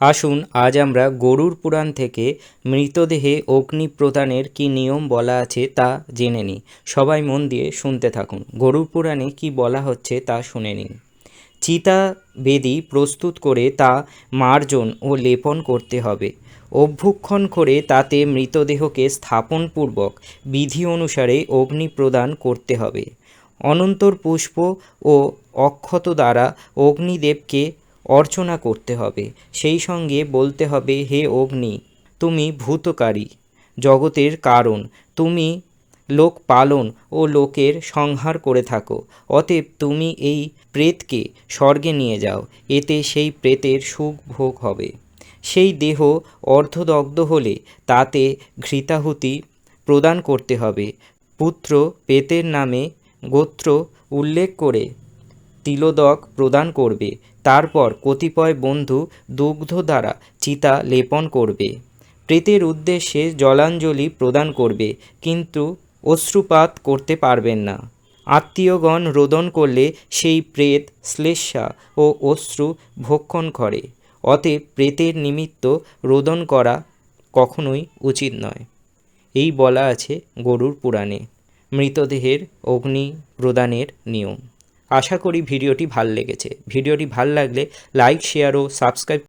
আসুন আজ আমরা গরুর পুরাণ থেকে মৃতদেহে অগ্নি প্রদানের কি নিয়ম বলা আছে তা জেনে নিই। সবাই মন দিয়ে শুনতে থাকুন। গরুর পুরাণে কি বলা হচ্ছে তা শুনে নিন। চিতা বেদি প্রস্তুত করে তা মার্জন ও লেপন করতে হবে। অভ্যুক্ষণ করে তাতে মৃতদেহকে স্থাপনপূর্বক বিধি অনুসারে অগ্নি প্রদান করতে হবে। অনন্তর পুষ্প ও অক্ষত দ্বারা অগ্নিদেবকে অর্চনা করতে হবে। সেই সঙ্গে বলতে হবে, হে অগ্নি, তুমি ভূতকারী, জগতের কারণ। তুমি লোক পালন ও লোকের সংহার করে থাকো। অতএব তুমি এই প্রেতকে স্বর্গে নিয়ে যাও। এতে সেই প্রেতের সুখ ভোগ হবে। সেই দেহ অর্ধদগ্ধ হলে তাতে ঘৃতাহুতি প্রদান করতে হবে। পুত্র পেতের নামে গোত্র উল্লেখ করে তিলোদক প্রদান করবে। তারপর কতিপয় বন্ধু দুগ্ধ দ্বারা চিতা লেপন করবে। প্রেতের উদ্দেশ্যে জলাঞ্জলি প্রদান করবে, কিন্তু অশ্রুপাত করতে পারবেন না। আত্মীয়গণ রোদন করলে সেই প্রেত শ্লেষা ও অশ্রু ভক্ষণ করে। অতএব প্রেতের নিমিত্ত রোদন করা কখনোই উচিত নয়। এই বলা আছে গরুর পুরাণে। মৃতদেহের অগ্নি প্রদানের নিয়ম। আশা করি ভিডিওটি ভালো লেগেছে। ভিডিওটি ভালো লাগলে লাইক শেয়ার ও সাবস্ক্রাইব